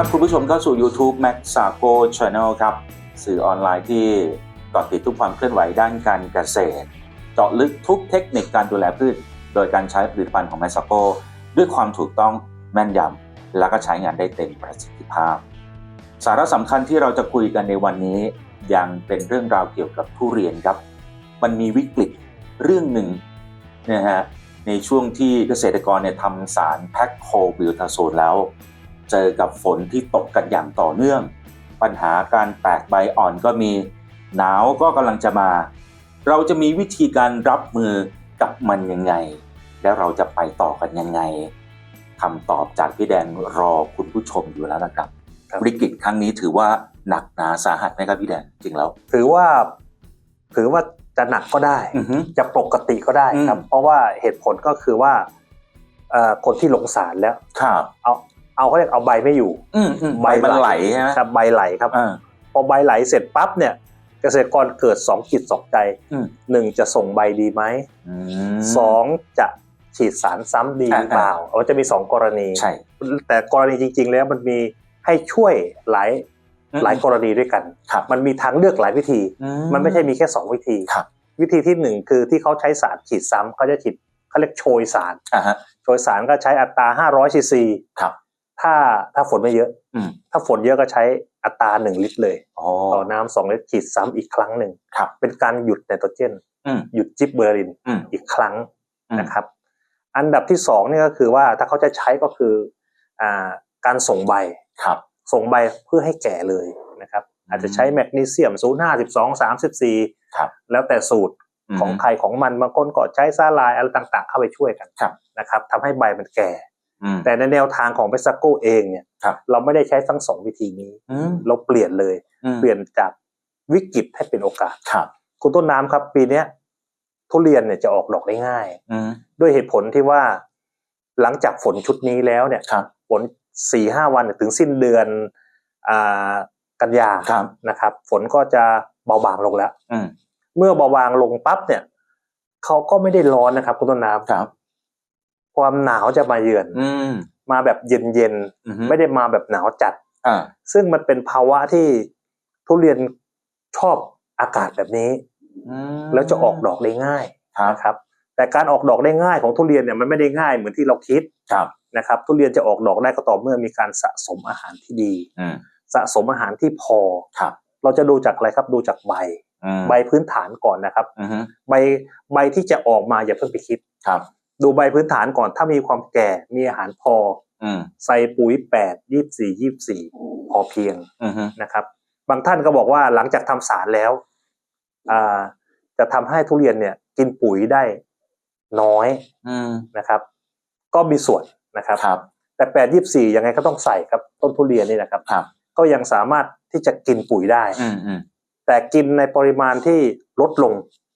รับคุณผู้ชมเข้าสู่ YouTube Max Sago Channel ครับ สื่อออนไลน์ที่กาะติดทุกความเคลื่อนไหวด้านการเกษตร เจาะลึกทุกเทคนิคการดูแลพืช โดยการใช้ผลิตภัณฑ์ของ Max Sago ด้วยความถูกต้องแม่นยำและก็ใช้งานได้เต็มประสิทธิภาพ สาระสำคัญที่เราจะคุยกันในวันนี้ ยังเป็นเรื่องราวเกี่ยวกับทุเรียนครับ มันมีวิกฤตเรื่องหนึ่งนะฮะในช่วงที่เกษตรกรเนี่ยทำสารแพ็คโคบิวทาโซนแล้ว เจอกับฝนที่ตกกันอย่างต่อเนื่อง ปัญหาการแตกใบอ่อนก็มี หนาวก็กำลังจะมา เราจะมีวิธีการรับมือกับมันยังไง และเราจะไปต่อกันยังไงคำตอบจากพี่แดงรอคุณผู้ชมอยู่แล้วนะครับครับวิกฤตครั้งนี้ถือว่าหนักหนาสาหัสไหมครับพี่แดงจริงแล้วถือว่าถือว่าจะหนักก็ได้อือฮึจะปกติก็ได้ครับอืมเพราะว่าเหตุผลก็คือว่าเอ่อคนที่ลงสารแล้วครับเอา เอาเขาเรียกเอาใบไม่อยู่อืมอืมใบมันไหลใช่ไหมครับใบไหลครับอ่าพอใบไหลเสร็จปั๊บเนี่ยเกษตรกรเกิดสองจิตสองใจอืมหนึ่งจะส่งใบดีไหมอืมสองจะฉีดสารซ้ำดีหรือเปล่าอ่าเอาจะมีสองกรณีใช่แต่กรณีจริง ๆ แล้วมันมีให้ช่วยหลายอืมหลายกรณีด้วยกันครับมันมีทางเลือกหลายวิธีอืมันไม่ใช่มีแค่สองวิธีครับวิธีที่หนึ่งคือที่เขาใช้สารฉีดซ้ำเขาจะฉีดเขาเรียกโชยสารอ่าฮะโชยสารก็ใช้อัตรา500ซีซีครับ ถ้าถ้าฝนไม่เยอะอืมถ้าฝนเยอะก็ใช้อัตรา1ลิตรเลยอ๋อต่อน้ำสองลิตรฉีดซ้ำอีกครั้งหนึ่งครับเป็นการหยุดไนโตรเจนอืมหยุดจิบเบอร์ลินอืมอีกครั้งอืมนะครับ อันดับที่สองนี่ก็คือว่าถ้าเขาจะใช้ก็คืออ่าการส่งใบครับ ส่งใบเพื่อให้แก่เลยนะครับ อาจจะใช้แมกนีเซียม0 5 12 34ครับแล้วแต่สูตรมของใครของมันบางคนก็ใช้ซาลายอะไรต่างๆ เข้าไปช่วยกันครับนะครับทำให้ใบมันแก่อืม แต่ในแนวทางของเบสโกเองเนี่ยครับเราไม่ได้ใช้ทั้งสองวิธีนี้อืมเราเปลี่ยนเลยอืมเปลี่ยนจากวิกฤตให้เป็นโอกาสครับคุณต้นน้ำครับ ปีเนี้ยทุเรียนเนี่ยจะออกดอกได้ง่ายอืมด้วยเหตุผลที่ว่าหลังจากฝนชุดนี้แล้วเนี่ยครับฝนสี่ห้าวันถึงสิ้นเดือนอ่ากันยาครับนะครับ ฝนก็จะเบาบางลงแล้วอืมเมื่อเบาบางลงปั๊บเนี่ยเขาก็ไม่ได้ร้อนนะครับ คุณต้นน้ำ ครับความหนาวจะมาเยือนอืมมาแบบเย็นอืมๆไม่ได้มาแบบหนาวจัดอ่าซึ่งมันเป็นภาวะที่ทุเรียนชอบอากาศแบบนี้อืมแล้วจะออกดอกได้ง่ายครับนะครับ แต่การออกดอกได้ง่ายของทุเรียนเนี่ยมันไม่ได้ง่ายเหมือนที่เราคิดครับนะครับ ทุเรียนจะออกดอกได้ก็ต่อเมื่อมีการสะสมอาหารที่ดีอืมสะสมอาหารที่พอครับ เราจะดูจากอะไรครับดูจากใบอืมใบพื้นฐานก่อนนะครับอืมใบใบที่จะออกมาอย่าเพิ่งไปคิดครับ ดูใบพื้นฐานก่อนถ้ามีความแก่มีอาหารพออืมใส่ปุ๋ยแปดยี่สี่ยี่สี่พอเพียงอืมนะครับ บางท่านก็บอกว่าหลังจากทำสารแล้วอ่าจะทำให้ทุเรียนเนี่ย กินปุ๋ยได้น้อยอืมนะครับ ก็มีส่วนนะครับครับแต่แปดยี่สี่ยังไงก็ต้องใส่ครับต้นทุเรียนนี่นะครับครับก็ยังสามารถที่จะกินปุ๋ยได้อืมอืมแต่กินในปริมาณที่ลดลง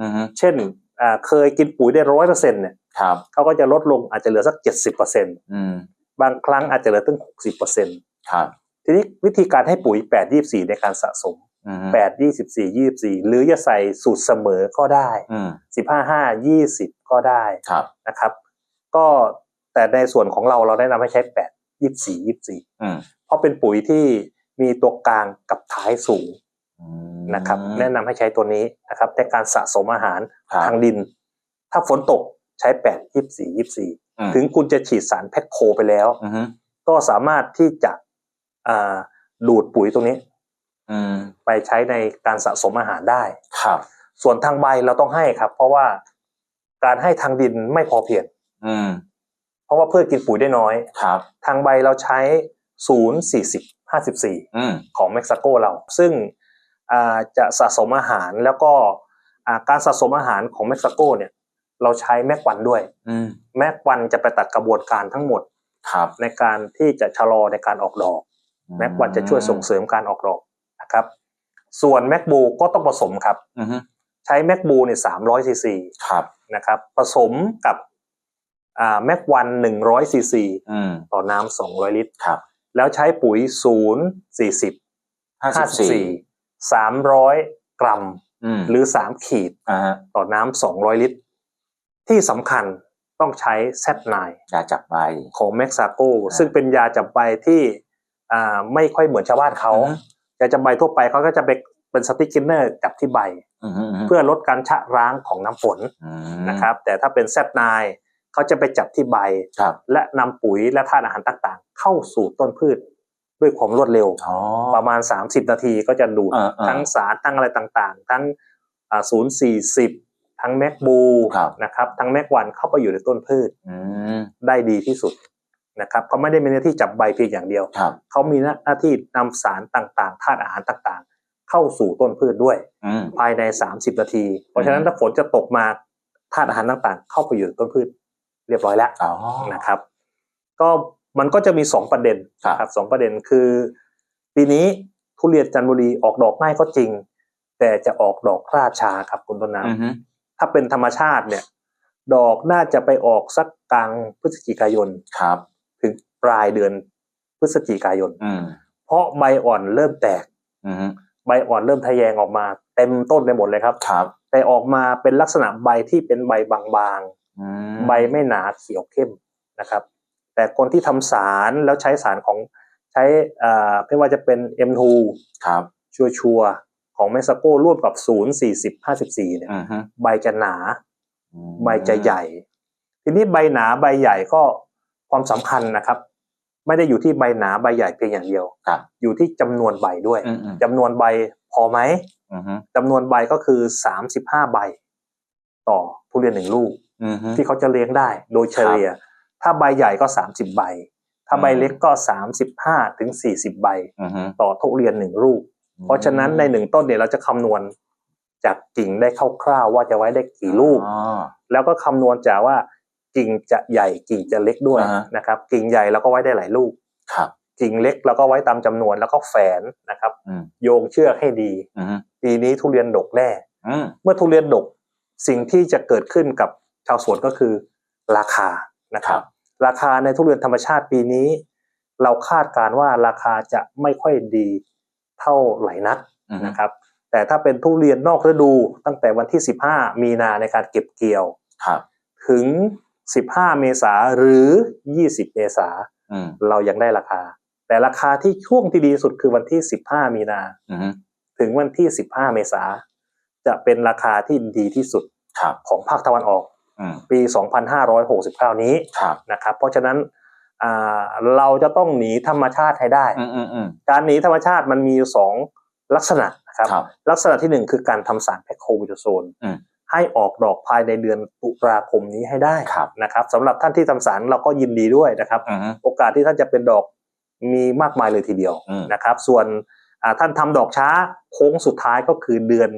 อืมเช่นอ่าเคยกินปุ๋ยได้ร้อยเปอร์เซ็นต์เนี่ยครับเขาก็จะลดลงอาจจะเหลือสักเจ็ดสิบเปอร์เซ็นต์อืมบางครั้งอาจจะเหลือถึงหกสิบเปอร์เซ็นต์ครับทีนี้วิธีการให้ปุ๋ยแปดยี่สี่ในการสะสมอืมแปดยี่สิบสี่ยี่สี่หรือจะใส่สูตรเสมอก็ได้อืมสิบห้าห้ายี่สิบก็ได้ครับนะครับ ก็แต่ในส่วนของเราเราแนะนำให้ใช้แปดยี่สี่ยี่สี่อืมเพราะเป็นปุ๋ยที่มีตัวกลางกับท้ายสูงอืมนะครับ แนะนำให้ใช้ตัวนี้นะครับในการสะสมอาหารครับทางดิน ถ้าฝนตก ใช้แปดยี่สี่ยี่สี่อืมถึงคุณจะฉีดสารแพคโคไปแล้วอืมก็สามารถที่จะอ่าดูดปุ๋ยตรงนี้อืมไปใช้ในการสะสมอาหารได้ครับ ส่วนทางใบเราต้องให้ครับ เพราะว่าการให้ทางดินไม่พอเพียงอืมเพราะว่าพืชกินปุ๋ยได้น้อยครับ ทางใบเราใช้0 40 54อืมของเม็กซิโกเรา ซึ่งอ่าจะสะสมอาหารแล้วก็อ่าการสะสมอาหารของเม็กซิโกเนี่ย เราใช้แมกวันด้วยอืมแมกวันจะไปตัดกระบวนการทั้งหมดครับในการที่จะชะลอในการออกดอก แม็กวันจะช่วยส่งเสริมการออกดอกนะครับ ส่วนแมกบูก็ต้องผสมครับอืมใช้แมกบูเนี่ย300ซีซีครับนะครับ ผสมกับอ่าแมกวัน100ซีซีอืมต่อน้ำ200ลิตรครับ แล้วใช้ปุ๋ย0 40ห้าสิบสี่54 300กรัมอืมหรือ3ขีดอ่าฮะต่อน้ำ200ลิตร ที่สำคัญต้องใช้ Z9 ยาจับใบของ m e x a c o ซึ่งเป็นยาจับใบที่อ่าไม่ค่อยเหมือนชาวบ้านเขาอือฮึแต่จะใบทั่วไปเขาก็จะไปเป็นสติ๊กเกนเนอร์จับที่ใบอืมอืมอืมเพื่อลดการชะร้างของน้ำฝนอืมนะครับ แต่ถ้าเป็นแซดนายเขาจะไปจับที่ใบครับและนำปุ๋ยและธาตุอาหารต่างๆ เข้าสู่ต้นพืชด้วยความรวดเร็วอ๋อประมาณ 30 นาทีก็จะดูดเออเออทั้งสารทั้งอะไรต่างๆ ทั้งศูนย์สี่สิบ ทั้งแมกบูครับนะครับทั้งแมกวันเข้าไปอยู่ในต้นพืชอืมได้ดีที่สุดนะครับเขาไม่ได้มีหน้าที่จับใบเพียงอย่างเดียวครับเขามีหน้าที่นำสารต่างๆธาตุอาหารต่างๆ เข้าสู่ต้นพืชด้วยอืมภายใน 30 นาที เพราะฉะนั้นถ้าฝนจะตกมาธาตุอาหารต่างๆ เข้าไปอยู่ในต้นพืชเรียบร้อยแล้วอ๋อนะครับ ก็มันก็จะมี 2 ประเด็นครับครับสองประเด็นคือ ปีนี้ทุเรียนจันทบุรีออกดอกง่ายก็จริง แต่จะออกดอกล่าช้าครับคุณต้นน้อือฮึำ ถ้าเป็นธรรมชาติเนี่ย ดอกน่าจะไปออกสักกลางพฤศจิกายนครับ ถึงปลายเดือนพฤศจิกายนอืมเพราะใบอ่อนเริ่มแตกอือฮึใบอ่อนเริ่มทะแยงออกมา เต็มต้นไปหมดเลยครับครับ แต่ออกมาเป็นลักษณะใบที่เป็นใบบางอืมๆใบไม่หนาเขียวเข้มนะครับ แต่คนที่ทำสารแล้วใช้สารของใช้อ่าไม่ว่าจะเป็น M2 ครับชัวชัวร์ๆ ของเมสโก้ร่วมกับ0 40 54เนี่ยอือฮึใบจะหนาอืมใบจะใหญ่ ทีนี้ใบหนาใบใหญ่ก็ความสำคัญนะครับ ไม่ได้อยู่ที่ใบหนาใบใหญ่เพียงอย่างเดียวครับอยู่ที่จำนวนใบด้วยอืมอืมจำนวนใบพอไหมอือฮึจำนวนใบก็คือสามสิบห้าใบ ต่อทุเรียนหนึ่งลูกอือฮึที่เขาจะเลี้ยงได้โดยเฉลี่ย ถ้าใบใหญ่ก็สามสิบใบ ถ้าใบอืมเล็กก็สามสิบห้าถึงสี่สิบใบอือฮึต่อทุเรียนหนึ่งลูก เพราะฉะนั้นในหนึ่งต้นเนี่ยเราจะคำนวณจากกิ่งได้คร่าวๆว่าจะไว้ได้กี่ลูกอ๋อแล้วก็คำนวณจากว่ากิ่งจะใหญ่กิ่งจะเล็กด้วยอ่าฮะนะครับ กิ่งใหญ่เราก็ไว้ได้หลายลูกครับกิ่งเล็กเราก็ไว้ตามจำนวนแล้วก็แฝนนะครับอืมโยงเชือกให้ดีอือฮึปีนี้ทุเรียนดกแน่อืมเมื่อทุเรียนดกสิ่งที่จะเกิดขึ้นกับชาวสวนก็คือราคานะครับ ราคาในทุเรียนธรรมชาติปีนี้ เราคาดการณ์ว่าราคาจะไม่ค่อยดี เท่าไหร่นักอือฮึนะครับแต่ถ้าเป็นทุเรียนนอกฤดูตั้งแต่วันที่ 15 มีนาในการเก็บเกี่ยวครับถึง 15 เมษาหรือ 20 เมษาอืมเรายังได้ราคา แต่ราคาที่ช่วงที่ดีที่สุดคือวันที่ 15 มีนาอือฮึถึงวันที่ 15 เมษาจะเป็นราคาที่ดีที่สุดครับของภาคตะวันออกอืมปี 2569 นี้ครับนะครับ เพราะฉะนั้นอ่า เราจะต้องหนีธรรมชาติให้ได้อืมอืมอืมการหนีธรรมชาติมันมีอยู่สองลักษณะนะครับครับ ลักษณะที่หนึ่งคือการทำสารแพคโควิโดโซนอืมให้ออกดอกภายในเดือนตุลาคมนี้ให้ได้ครับนะครับสำหรับท่านที่ทำสารเราก็ยินดีด้วยนะครับอือฮึโอกาสที่ท่านจะเป็นดอกมีมากมายเลยทีเดียวอืมนะครับ ส่วนอ่าท่านทำดอกช้าโค้งสุดท้ายก็คือเดือน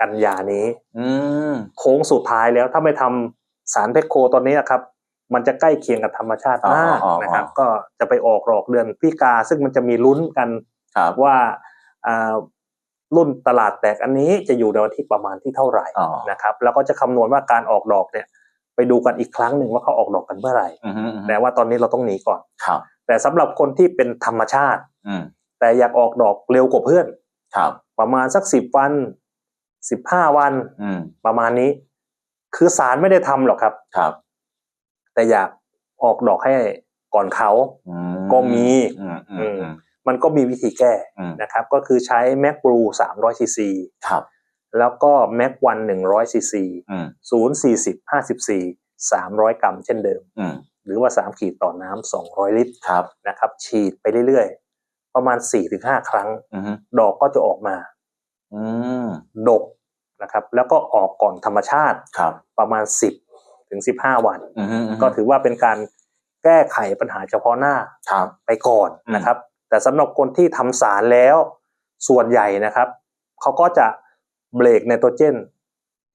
กันยานี้อืมโค้งสุดท้ายแล้วถ้าไม่ทำสารเพคโคตอนนี้นะครับ มันจะใกล้เคียงกับธรรมชาติมากอ๋ออ๋ออ๋อนะครับ ก็จะไปออกดอกเดือนพิกา ซึ่งมันจะมีลุ้นกันครับว่าอ่ารุ่นตลาดแตกอันนี้จะอยู่ในวันที่ประมาณที่เท่าไหร่อ๋อนะครับ แล้วก็จะคำนวณว่าการออกดอกเนี่ย ไปดูกันอีกครั้งหนึ่งว่าเขาออกดอกกันเมื่อไหร่อือฮึอือฮึแต่ว่าตอนนี้เราต้องหนีก่อนครับ แต่สำหรับคนที่เป็นธรรมชาติอืมแต่อยากออกดอกเร็วกว่าเพื่อนครับ ประมาณสักสิบวันสิบห้าวันอืมประมาณนี้ คือสารไม่ได้ทำหรอกครับครับ แต่อยากออกดอกให้ก่อนเขาอืมก็มีอืมอืมอืมมันก็มีวิธีแก้อืมนะครับ ก็คือใช้แม็กบลู300ซีซีครับแล้วก็แม็กวัน100ซีซีอืมศูนย์สี่สิบห้าสิบสี่สามร้อยกรัมเช่นเดิมอืมหรือว่าสามขีดต่อน้ำสองร้อยลิตรครับนะครับ ฉีดไปเรื่อยๆ ประมาณสี่ถึงห้าครั้งอือฮึดอกก็จะออกมาอืมดกนะครับ แล้วก็ออกก่อนธรรมชาติครับประมาณสิบ ถึงสิบห้าวันอือฮึอือฮึก็ถือว่าเป็นการแก้ไขปัญหาเฉพาะหน้าครับไปก่อนอืมนะครับ แต่สำหรับคนที่ทำสารแล้ว ส่วนใหญ่นะครับเขาก็จะเบรกไนโตรเจน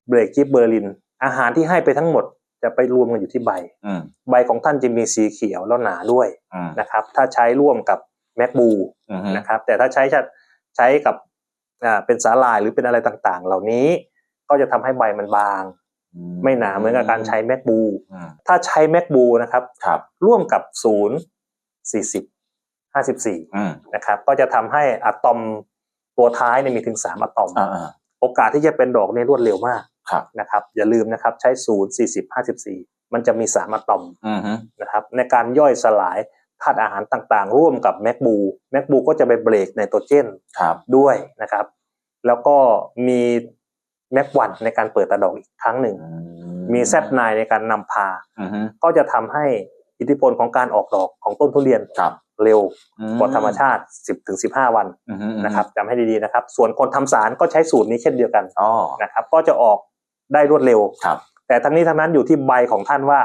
เบรกจิบเบอร์ลิน อาหารที่ให้ไปทั้งหมดจะไปรวมกันอยู่ที่ใบอืมใบของท่านจะมีสีเขียวแล้วหนาด้วยอืมนะครับ ถ้าใช้ร่วมกับแมกบูอือฮึนะครับ แต่ถ้าใช้จะใช้กับอ่าเป็นสาลายหรือเป็นอะไรต่างๆ เหล่านี้ก็จะทำให้ใบมันบาง ไม่หนาเหมือนกับการใช้แมกบูอืมถ้าใช้แมกบูนะครับครับร่วมกับศูนย์สี่สิบห้าสิบสี่อืมนะครับ ก็จะทำให้อะตอมตัวท้ายเนี่ยมีถึงสามอะตอมอ่าอ่าโอกาสที่จะเป็นดอกเนี่ยรวดเร็วมากครับนะครับ อย่าลืมนะครับใช้ศูนย์สี่สิบห้าสิบสี่มันจะมีสามอะตอมอือฮึนะครับ ในการย่อยสลายธาตุอาหารต่างๆ ร่วมกับแมกบูแมกบูก็จะไปเบรกไนโตรเจนครับด้วยนะครับ แล้วก็มี แมกวันในการเปิดตาดอกอีกครั้งหนึ่งอืมีแซดไนในการนำพาอือฮึก็จะทำให้อิทธิพลของการออกดอกของต้นทุเรียนครับเร็วอืกว่าธรรมชาติ 10ถึง15 วันอือฮึนะครับจำให้ดีๆนะครับ ส่วนคนทำสารก็ใช้สูตรนี้เช่นเดียวกันอ๋อนะครับ ก็จะออกได้รวดเร็วครับแต่ทั้งนี้ทั้งนั้นอยู่ที่ใบของท่านว่า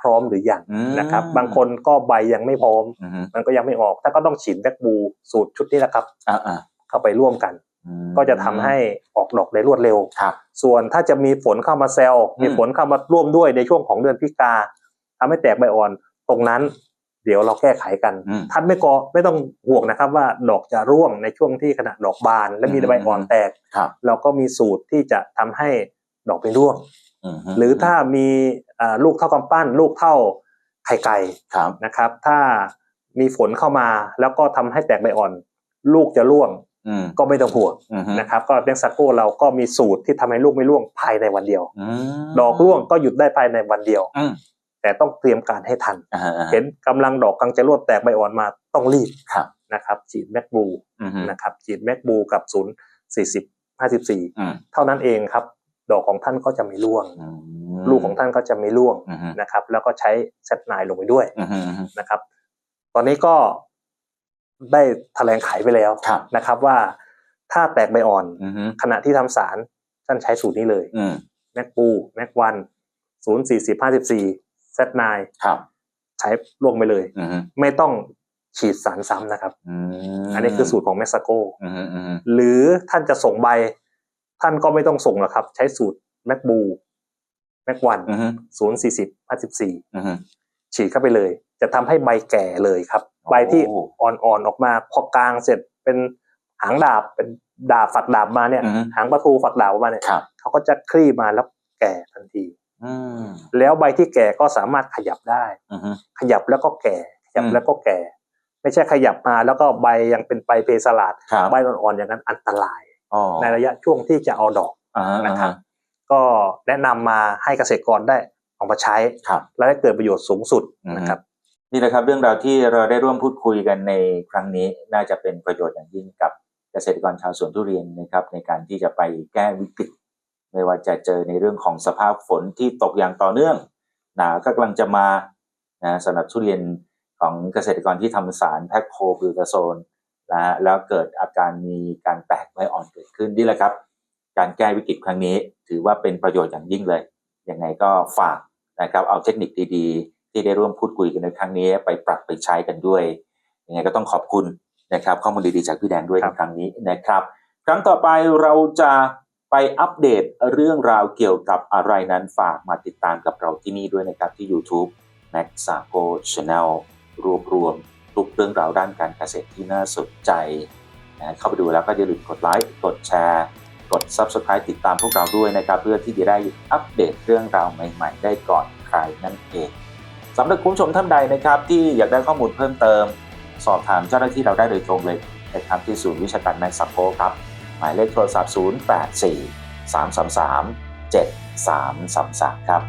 พร้อมหรือยังอืมนะครับ บางคนก็ใบยังไม่พร้อมอือฮึมันก็ยังไม่ออกท่านก็ต้องฉีดแบคบูสูตรชุดนี้แหละครับอ่าอ่าเข้าไปร่วมกันอืม ก็จะทำให้ออกดอกได้รวดเร็วครับส่วนถ้าจะมีฝนเข้ามาแซลอืมมีฝนเข้ามาร่วมด้วยในช่วงของเดือนพิกาทำให้แตกใบอ่อนตรงนั้น เดี๋ยวเราแก้ไขกันอืมท่านไม่กอไม่ต้องห่วงนะครับว่าดอกจะร่วงในช่วงที่ขณะดอกบาน และมีอืมใบอ่อนแตกครับเราก็มีสูตรที่จะทำให้ดอกไม่ร่วงมฮึหรือถ้ามีอ่าลูกเท่ากำปั้น ลูกเท่าไข่ไก่ครับนะครับ ถ้ามีฝนเข้ามาแล้วก็ทำให้แตกใบอ่อน ลูกจะร่วงอืม ก็ไม่ต้องห่วงอือฮึนะครับ ก็เบงซักโกเราก็มีสูตรที่ทำให้ลูกไม่ร่วงภายในวันเดียวอืมดอกร่วงก็หยุดได้ภายในวันเดียวอืมแต่ต้องเตรียมการให้ทันอ่าฮะอ่าฮะเห็นกำลังดอกกำลังจะร่วงแตกใบอ่อนมาต้องรีบครับนะครับฉีดแมกบูอือฮึนะครับฉีดแมกบูกับศูนย์สี่สิบห้าสิบสี่อืมเท่านั้นเองครับ ดอกของท่านก็จะไม่ร่วงอืมลูกของท่านก็จะไม่ร่วงอือฮึนะครับ แล้วก็ใช้เซตไนลงไปด้วยอือฮึอือฮึนะครับ ตอนนี้ก็ ได้แถลงไขไปแล้วครับนะครับว่าถ้าแตกใบอ่อนอือฮึขณะที่ทำสารท่านใช้สูตรนี้เลยอืมแมกปูแมกวันศูนย์สี่สิบห้าสิบสี่เซตไนครับใช้ล่วงไปเลยอือฮึไม่ต้องฉีดสารซ้ำนะครับอืมอันนี้คือสูตรของเม็กซิโกอือฮึอือฮึหรือท่านจะส่งใบ ท่านก็ไม่ต้องส่งหรอกครับ ใช้สูตรแมกบูแมกวันอือฮึศูนย์สี่สิบห้าสิบสี่อือฮึฉีดเข้าไปเลย จะทำให้ใบแก่เลยครับโอ้ ใบที่อ่อนๆออกมาพอกลางเสร็จเป็นหางดาบเป็นดาบฝักดาบมาเนี่ยอือฮึหางประทูฝักดาบออกมาเนี่ยครับเขาก็จะคลี่มาแล้วแก่ทันทีอืมแล้วใบที่แก่ก็สามารถขยับได้อือฮึขยับแล้วก็แก่ ขยับอืมแล้วก็แก่ ไม่ใช่ขยับมาแล้วก็ใบยังเป็นใบเพสลาดครับใบอ่อนๆอย่างนั้นอันตรายอ๋อในระยะช่วงที่จะเอาดอกอ่าฮนะครับก็แนะนำมาให้เกษตรกรได้เอามาใช้ครับและได้เกิดประโยชน์สูงสุดนะครับ นี่แหละครับเรื่องราวที่เราได้ร่วมพูดคุยกันในครั้งนี้น่าจะเป็นประโยชน์อย่างยิ่งกับเกษตรกรชาวสวนทุเรียนนะครับ ในการที่จะไปแก้วิกฤต ไม่ว่าจะเจอในเรื่องของสภาพฝนที่ตกอย่างต่อเนื่อง หนาวก็กำลังจะมานะสำหรับทุเรียนของเกษตรกรที่ทำสารแพคโคบิวตาโซนนะแล้วเกิดอาการมีการแตกใบอ่อนเกิดขึ้นนี่แหละครับ การแก้วิกฤตครั้งนี้ ถือว่าเป็นประโยชน์อย่างยิ่งเลยยังไงก็ฝากนะครับเอาเทคนิคดีๆ ที่ได้ร่วมพูดคุยกันในครั้งนี้ไปปรับไปใช้กันด้วยยังไงก็ต้องขอบคุณนะครับข้อมูลดีๆจากพี่แดงด้วยครัในบครั้งนี้นะครับ ครั้งต่อไปเราจะไปอัปเดตเรื่องราวเกี่ยวกับอะไรนั้นฝากมาติดตามกับเราที่นี่ด้วยนะครับที่ YouTube Max s a g o Channel รวบรวมทุกเรื่องราวด้านการเกษตรที่น่าสนใจนะเข้าไปดูแล้วก็อย่าลืมกดไลค์กดแชร์กด Subscribe ติดตามพวกเราด้วยนะครับ เพื่อที่จะได้อัปเดตเรื่องราวใหม่ ๆ ได้ก่อนใครนั่นเอง สำหรับคุณผู้ชมท่านใดนะครับที่อยากได้ข้อมูลเพิ่มเติม สอบถามเจ้าหน้าที่เราได้โดยตรงเลยนะครับที่ศูนย์วิชาการแมกซักโกครับ หมายเลขโทรศัพท์ 084 333 7333 ครับ